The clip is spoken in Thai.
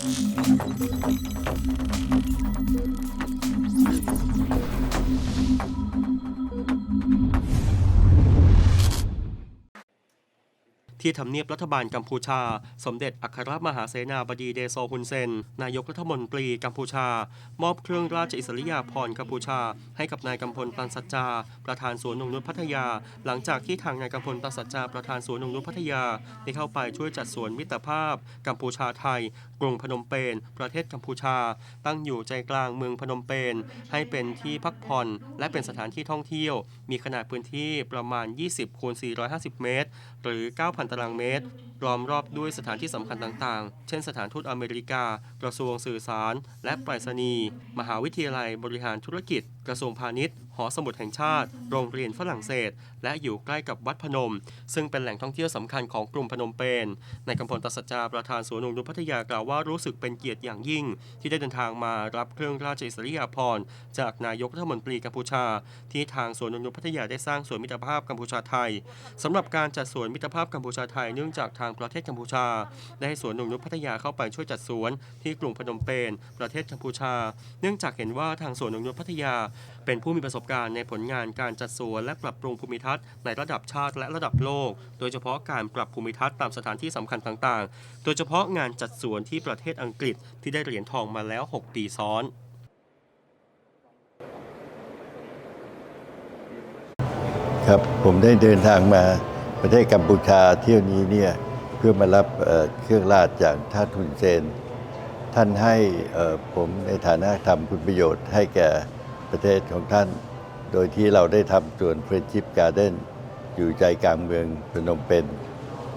Thank you. ที่ทำเนียบรัฐบาลกัมพูชา สมเด็จอัครมหาเสนาบดีเดโซฮุนเซน นายกรัฐมนตรีกัมพูชา มอบเครื่องราชอิสริยาภรณ์กัมพูชา ให้กับนายกำพลตันสัจจา ประธานสวนนงนุชพัทยา หลังจากที่ทางนายกำพลตันสัจจาประธานสวนนงนุชพัทยาได้เข้าไปช่วยจัดสวนมิตรภาพ กัมพูชาไทย กรุงพนมเปญประเทศกัมพูชา ตั้งอยู่ใจกลางเมืองพนมเปญให้เป็นที่พักผ่อน และเป็นสถานที่ท่องเที่ยว มีขนาดพื้นที่ประมาณ 20คูณ450 เมตร หรือ 9,000ตารางเมตร ล้อมรอบด้วยสถานที่สำคัญต่างๆ เช่นสถานทูตอเมริกา กระทรวงสื่อสาร และไปรษณีย์ มหาวิทยาลัยบริหารธุรกิจ กระทรวงพาณิชย์ หอสมุดแห่งชาติ โรงเรียนฝรั่งเศส และอยู่ใกล้กับวัดพนม ซึ่งเป็นแหล่งท่องเที่ยวสำคัญของกรุงพนมเปญ ในกำพลตัสจาประธานสวนนงนุพัทยากล่าวว่ารู้สึกเป็นเกียรติอย่างยิ่ง ที่ได้เดินทางมารับเครื่องราชอิสริยาภรณ์จากนายกรัฐมนตรีกัมพูชา ที่ทางสวนนงนุพัทยาได้สร้างสวนมิตรภาพกัมพูชาไทยสำหรับการจัดสวนมิตรภาพกัมพูชาไทยเนื่องจากทางประเทศกัมพูชา ได้ให้สวนนงนุชพัทยาเข้าไปช่วยจัดสวนที่กรุงพนมเปญประเทศกัมพูชา เนื่องจากเห็นว่าทางสวนนงนุชพัทยา เป็นผู้มีประสบการณ์ในผลงานการจัดสวนและปรับปรุงภูมิทัศน์ในระดับชาติและระดับโลก โดยเฉพาะการปรับภูมิทัศน์ตามสถานที่สำคัญต่างๆ โดยเฉพาะงานจัดสวนที่ประเทศอังกฤษที่ได้เหรียญทองมาแล้ว 6 ปีซ้อนครับผมได้เดินทางมา ประเทศกัมพูชาเที่ยวนี้เนี่ยเพื่อมารับเครื่องราชจากท่านทุนเซน ท่านให้ผมในฐานะทำคุณประโยชน์ให้แก่ประเทศของท่าน โดยที่เราได้ทำสวนเฟรนชิปการ์เด้นอยู่ใจกลางเมืองพนมเปญ